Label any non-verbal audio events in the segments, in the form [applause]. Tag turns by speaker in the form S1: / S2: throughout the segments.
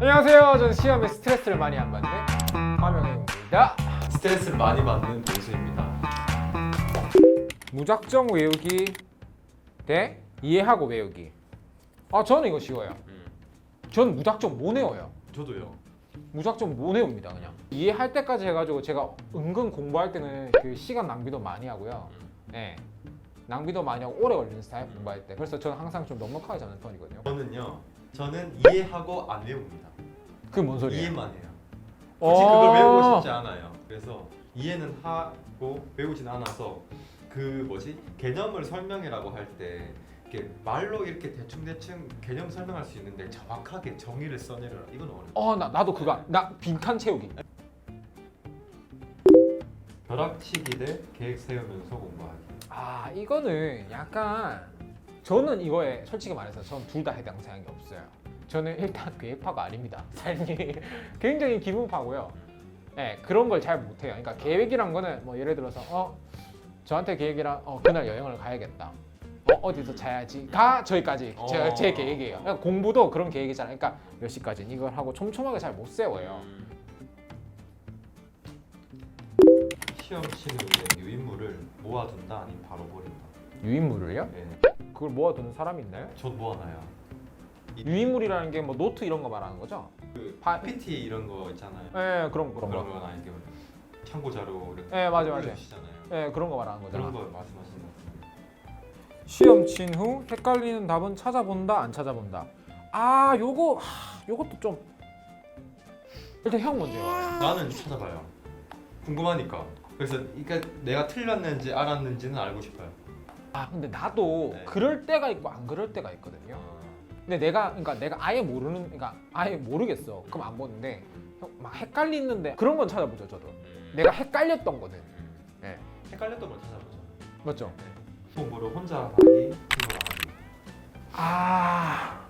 S1: 안녕하세요. 저는 시험에 스트레스를 많이 안 받는 화명입니다.
S2: 스트레스를 많이 받는 동수입니다.
S1: 무작정 외우기 대 이해하고 외우기. 아 저는 이거 쉬워요.
S2: 음.
S1: 저는 무작정 못 외워요.
S2: 저도요.
S1: 무작정 못 외웁니다 그냥. 이해할 때까지 해가지고 제가 은근 공부할 때는 그 시간 낭비도 많이 하고요. 네. 낭비도 많이 하고 오래 걸리는 스타일 공부할 때. 그래서 저는 항상 좀 넉넉하게 잡는 편이거든요.
S2: 저는요. 저는 이해하고 안 외웁니다.
S1: 그게 뭔 소리예요?
S2: 이해만 해요. 굳이 그걸
S1: 어.
S2: 외우고 싶지 않아요. 그래서 이해는 하고 외우진 않아서 그 뭐지 개념을 설명이라고 할 때 이렇게 말로 이렇게 대충 대충 개념 설명할 수 있는데 정확하게 정의를 써내려라 이건 어려워.
S1: 어, 나 나도 그거 안- 나 빈칸 채우기.
S2: 벼락치기 대 계획 세우면서 공부하기.
S1: 아 이거는 약간 저는 이거에 솔직히 말해서 저는 둘다 해당 사항이 없어요. 저는 일단 계획파가 아닙니다. [laughs] 삶이 굉장히 기분파고요. 네, 그런 걸 잘 못해요. 그러니까 계획이란 거는 뭐 예를 들어서 어 저한테 계획이란 어 그날 여행을 가야겠다. 어 어디서 자야지. 가 저기까지
S2: 어.
S1: 제 계획이에요. 그러니까 공부도 그런 계획이잖아요. 그러니까 몇 시까지 이걸 하고 촘촘하게 잘 못 세워요.
S2: 시험 치는 후에 유인물을 모아둔다 아니면 바로 버린다.
S1: 유인물을요?
S2: 네.
S1: 그걸 모아두는 사람이 있나요?
S2: 전 모아놔요. 이-
S1: 유인물이라는 게 뭐 노트 이런 거 말하는 거죠?
S2: 그
S1: 파-
S2: PPT 이런 거 있잖아요.
S1: 네 그런 거
S2: 그런
S1: 그런 거.
S2: 건 아니고 참고 자료 이렇게
S1: 네, 맞아요, 맞아요.
S2: 올려주시잖아요.
S1: 네 그런 거 말하는 거잖아.
S2: 그런 거 말씀하시는 것 같은데.
S1: 시험 친 후 헷갈리는 답은 찾아본다 안 찾아본다. 아 요거 하, 요것도 좀 일단 형 먼저요.
S2: 나는 찾아봐요. 궁금하니까. 그래서 그러니까 내가 틀렸는지 알았는지는 알고 싶어요.
S1: 아 근데 나도
S2: 네.
S1: 그럴 때가 있고 안 그럴 때가 있거든요. 근데 내가 그러니까 내가 아예 모르는 그러니까 아예 모르겠어. 그럼 안 보는데 형막 헷갈리는데 그런 건 찾아보죠 저도. 내가 헷갈렸던 거는 네.
S2: 헷갈렸던 걸 찾아보죠.
S1: 맞죠?
S2: 공부를 혼자 하기, 팀으로 하기.
S1: 아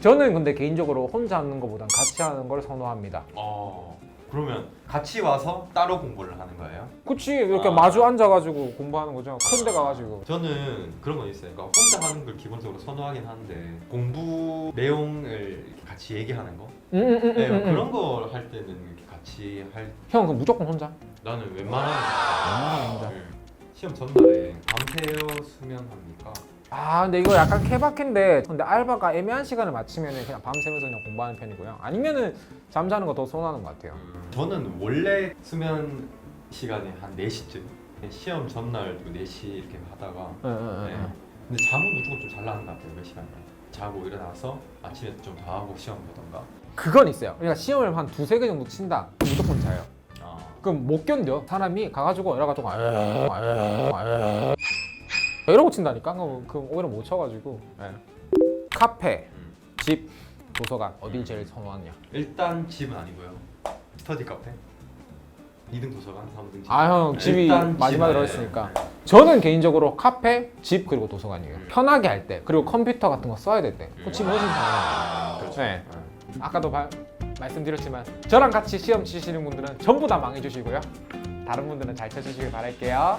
S1: 저는 근데 개인적으로 혼자 하는 것보단 같이 하는 걸 선호합니다.
S2: 어. 그러면 같이 와서 따로 공부를 하는 거예요?
S1: 그치 이렇게
S2: 아.
S1: 마주 앉아가지고 공부하는 거죠. 큰 데 가가지고.
S2: 저는 그런 건 있어요. 그러니까 혼자 하는 걸 기본적으로 선호하긴 하는데 공부 내용을 이렇게 같이 얘기하는 거,
S1: 음, 음, 음,
S2: 네,
S1: 음, 음.
S2: 그런 걸 할 때는 이렇게 같이 할.
S1: 형 그럼 무조건 혼자?
S2: 나는 웬만하면
S1: 웬만하면 혼자.
S2: 네. 시험 전날에 밤새워 수면합니까?
S1: 아 근데 이거 약간 케바케인데 근데 알바가 애매한 시간을 맞추면 그냥 밤새면서 그냥 공부하는 편이고요. 아니면은 잠자는 거 더 선호하는 것 같아요.
S2: 저는 원래 수면 시간이 한 4시쯤? 시험 전날도 4시 이렇게 하다가
S1: 응, 응,
S2: 네.
S1: 응.
S2: 근데 잠은 무조건 좀 잘 나는 것 같아요 몇 시간 자고 일어나서 아침에 좀 더 하고 시험 보던가.
S1: 그건 있어요. 그러니까 시험을 한 두세 개 정도 친다. 무조건 자요.
S2: 아,
S1: 그럼 못 견뎌. 사람이 가가지고 이래가지고 아유. 이러고 친다니까 그럼, 그럼 오히려 못 쳐가지고 예. 카페,
S2: 음.
S1: 집, 도서관 어딜 제일 선호하냐
S2: 일단 집은 아니고요 스터디 카페 2등 도서관 3등 집
S1: 아 형 집이
S2: 일단
S1: 마지막에
S2: 집은-
S1: 들어있으니까
S2: 네.
S1: 저는 개인적으로 카페, 집 그리고 도서관이에요.
S2: 음.
S1: 편하게 할 때 그리고 컴퓨터 같은 거 써야 될 때. 그집 훨씬 편해요.
S2: 아, 그렇죠
S1: 네. 아까도 바- 말씀드렸지만 저랑 같이 시험 치시는 분들은 전부 다 망해주시고요. 다른 분들은 잘 쳐주시길 바랄게요.